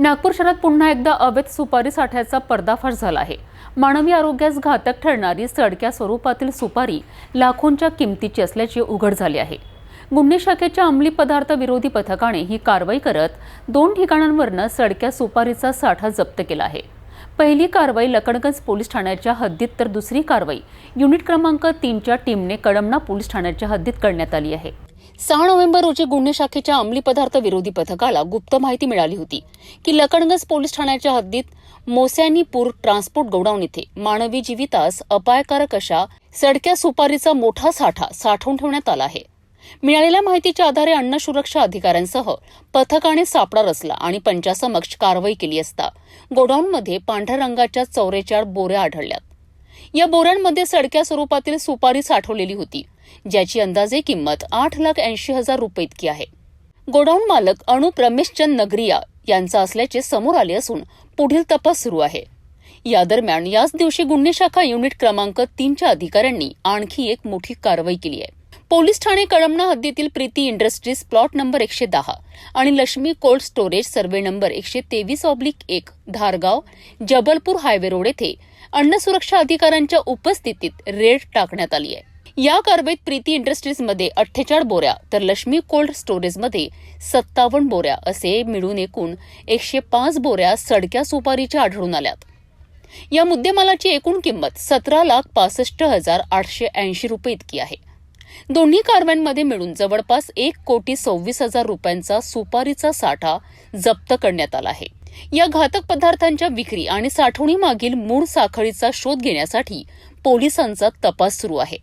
नागपूर शहरात पुन्हा एकदा अवैध सुपारी साठ्याचा पर्दाफाश झाला आहे. मानवी आरोग्यास घातक ठरणारी सडक्या स्वरूपातील सुपारी लाखोंच्या किमतीची असल्याचे उघड झाले आहे. गुन्हे शाखेच्या अंमली पदार्थ विरोधी पथकाने ही कारवाई करत दोन ठिकाणांवरनं सडक्या सुपारीचा साठा जप्त केला आहे. पहिली कारवाई लकडगंज पोलीस ठाण्याच्या हद्दीत तर दुसरी कारवाई युनिट क्रमांक तीनच्या टीमने कडमना पोलीस ठाण्याच्या हद्दीत करण्यात आली आहे. सहा नोव्हेंबर रोजी गुन्हे शाखेच्या अंमली पदार्थ विरोधी पथकाला गुप्त माहिती मिळाली होती की लकडगंज पोलीस ठाण्याच्या हद्दीत मोसॅनीपूर ट्रान्सपोर्ट गोडाऊन इथे मानवी जीवितास अपायकारक अशा सडक्या सुपारीचा मोठा साठा साठवून ठेवण्यात आला आहे. मिळालेल्या माहितीच्या आधारे अन्न सुरक्षा अधिकाऱ्यांसह पथकाने सापळा रचला आणि पंचासमक्ष कारवाई केली असता गोडाऊनमध्ये पांढऱ्या रंगाच्या चौरेचार बोऱ्या आढळल्यात. या बोऱ्यांमध्ये सडक्या स्वरूपातील सुपारी साठवलेली होती. ज्याची अंदाजे किंमत आठ लाख ऐंशी हजार रुपये इतकी आहे. गोडाऊन मालक अणु रमेशचंद नगरिया यांचा असल्याचे समोर आले असून पुढील तपास सुरू आहे. या दरम्यान याच दिवशी गुन्हे शाखा युनिट क्रमांक तीनच्या अधिकाऱ्यांनी आणखी एक मोठी कारवाई केली आहे. पोलीस ठाणे कळमना हद्दीतील प्रीती इंडस्ट्रीज प्लॉट नंबर एकशे दहा आणि Laxmi cold storage survey number एकशे तेवीस ऑब्लिक एक धारगाव जबलपूर हायवे रोड येथे अन्न सुरक्षा अधिकाऱ्यांच्या उपस्थितीत रेड टाकण्यात आली आहे. या कारवाईत प्रीती इंडस्ट्रीजमध्ये अठ्ठेचाळ बोऱ्या तर लक्ष्मी कोल्ड स्टोरेजमध्ये सत्तावन्न बोऱ्या असे मिळून एकूण एकशे पाच बोऱ्या सडक्या सुपारीच्या आढळून आल्यात. या मुद्देमालाची एकूण किंमत सतरा लाख पासष्ट हजार आठशे ऐंशी रुपये इतकी आहे. दोन्ही कारवायांमध्ये मिळून जवळपास एक कोटी सव्वीस हजार रुपयांचा सुपारीचा साठा जप्त करण्यात आला आहे. या घातक पदार्थांच्या विक्री आणि साठवणीमागील मूळ साखळीचा शोध घेण्यासाठी पोलिसांचा तपास सुरू आहे.